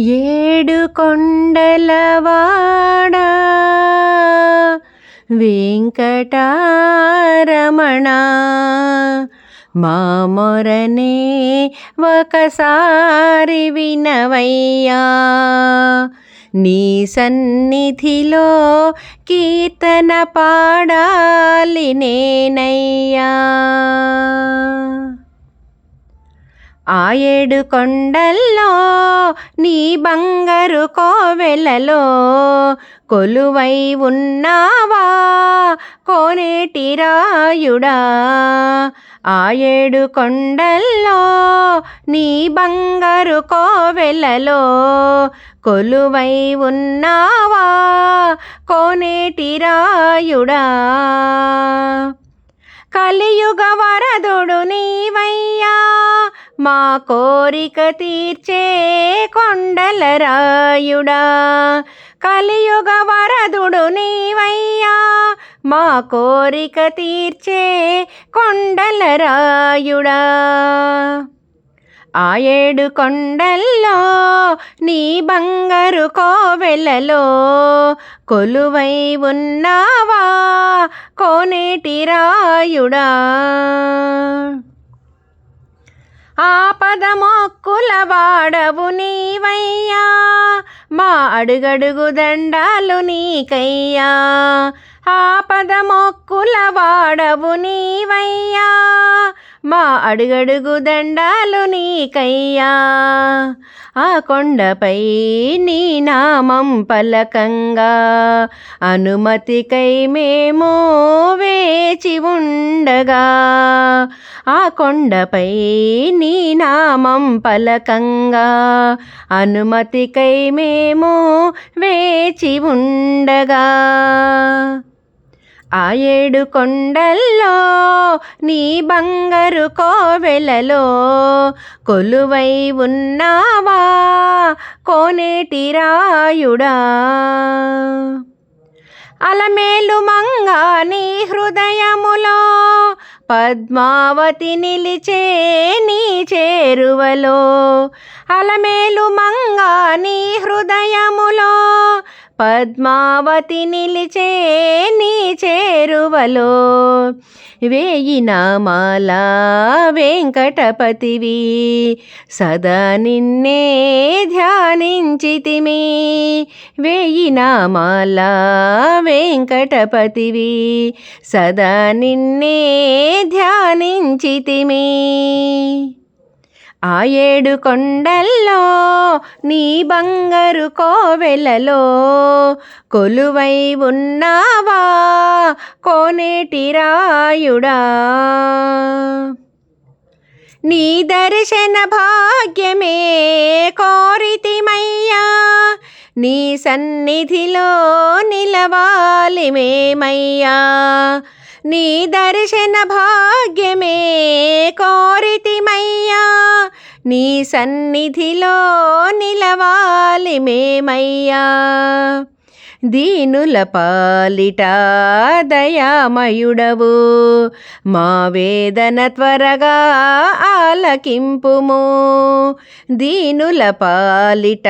ఏడు కొండలవాడా వెంకటారమణ. మా మొరనే ఒకసారి వినవయ్యా. నీ సన్నిధిలో కీర్తన పాడాలి నేనయ్యా. ఆ ఏడు కొండల్లో నీ బంగారు కోవెలలో కొలువై ఉన్నావా? కోనేటి రాయుడా? ఆ ఏడు కొండల్లో నీ బంగారు కోవెలలో కొలువై ఉన్నావా? కోనేటి రాయుడా? కలియుగ వరదుడు నీవయ్యా మా కోరిక తీర్చే కొండల రాయుడా. కలియుగ వరదుడు నీవయ్యా. మా కోరిక తీర్చే కొండల రాయుడా. ఆ ఏడు కొండల్లో నీ బంగారు కోవెలలో కొలువై ఉన్నావా కోనేటి రాయుడా. ఆపద మొక్కుల వాడవు నీవయ్యా. మా అడుగడుగు దండాలు నీకయ్యా. ఆపద మొక్కుల వాడవు నీవయ్యా. మా అడుగడుగు దండాలు నీకయ్యా. ఆ కొండపై నీ నామం పలకంగా. అనుమతికై మేము వేచి ఉండగా. ఆ కొండపై నీ నామం పలకంగా. అనుమతికై మేము వేచి ఉండగా. ఆ ఏడు కొండల్లో నీ బంగారు కోవెలలో కొలువై ఉన్నావా? కోనేటి రాయుడా? అలమేలు మంగ నీ హృదయములో పద్మావతి నిలిచే నీ చేరువలో. అలమేలు మంగ నీ హృదయములో పద్మావతి నిలిచే నీ చేరువలో. వేయి నామాల వెంకటపతివి సదా నిన్నే ధ్యానించితిమి. వేయి నామాల వెంకటపతివి సదా నిన్నే ధ్యానించితిమి. ఆ ఏడు కొండల్లో నీ బంగారు కోవెలలో కొలువై ఉన్నావా? కోనేటి రాయుడా? నీ దర్శన భాగ్యమే కోరితిమయ్యా. నీ సన్నిధిలో నిలవాలి మేమయ్యా. నీ దర్శన భాగ్యమే కోరితిమయ్యా. నీ సన్నిధిలో నిలవాలి మేమయ్యా. దీనుల పాలిట దయామయుడవు. మా వేదన త్వరగా ఆలకింపుము. దీనుల పాలిట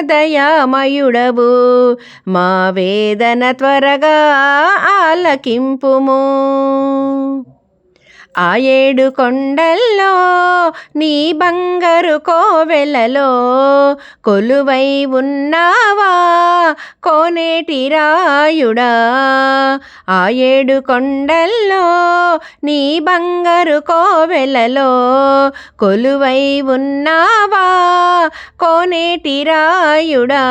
దయామయుడవు. మా వేదన త్వరగా ఆలకింపుము. ఆ ఏడు కొండల్లో నీ బంగారు కోవెలలో కొలువై ఉన్నావా? కోనేటి రాయుడా? ఆ ఏడు కొండల్లో నీ బంగారు కోవెలలో కొలువై ఉన్నావా? కోనేటి రాయుడా?